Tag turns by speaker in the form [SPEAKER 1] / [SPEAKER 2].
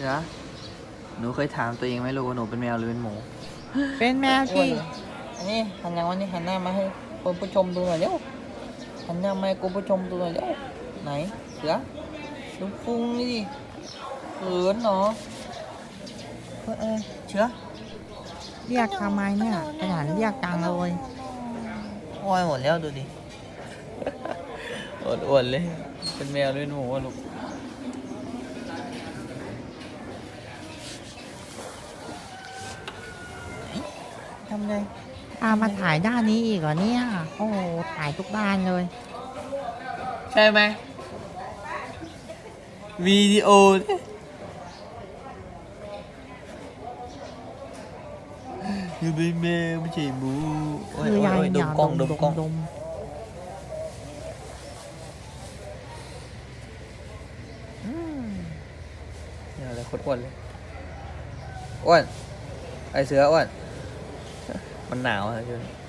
[SPEAKER 1] เสือหนูเคยถามตัวเองไหมลูกว่าหนูเป็นแมวหรือเป็นหมู
[SPEAKER 2] เป็นแมว
[SPEAKER 1] อ้วน
[SPEAKER 2] ที่
[SPEAKER 1] เหรออันนี้หันหน้าวันนี้หันหน้ามาให้คุณผู้ชมดูหน่อยเร็วหันหน้ามาให้คุณผู้ชมดูหน่อยเร็วไหนเสือดูพุงนี่ดิเขินเนาะเออเออเชือ
[SPEAKER 2] เรียกทำไมเนี่ยขยันเรียกจังเลย
[SPEAKER 1] โอ้ยหมดแล้วดูดิอ้วนๆเลย เป็นแมวหรือเป็นหมูอะลูก ทำไง
[SPEAKER 2] ตามมาถ่ายด้านนี้อีกเหรอเนี่ย โอ้โหถ่ายทุกด้านเลย
[SPEAKER 1] ใช่ไหมวิดีโอดิอยู่เป็นแมวไม่ใช่หมูโอ้ย
[SPEAKER 2] คือ
[SPEAKER 1] โอ้ย
[SPEAKER 2] ยาย
[SPEAKER 1] โอ้ยด
[SPEAKER 2] ยาม
[SPEAKER 1] กล้องดมกล้อง
[SPEAKER 2] ดม
[SPEAKER 1] อืมเนี่ยอะไรโคตรอ้วนเลยอ้วนไอเสืออ้วน มันหนาวอะช่วงนี้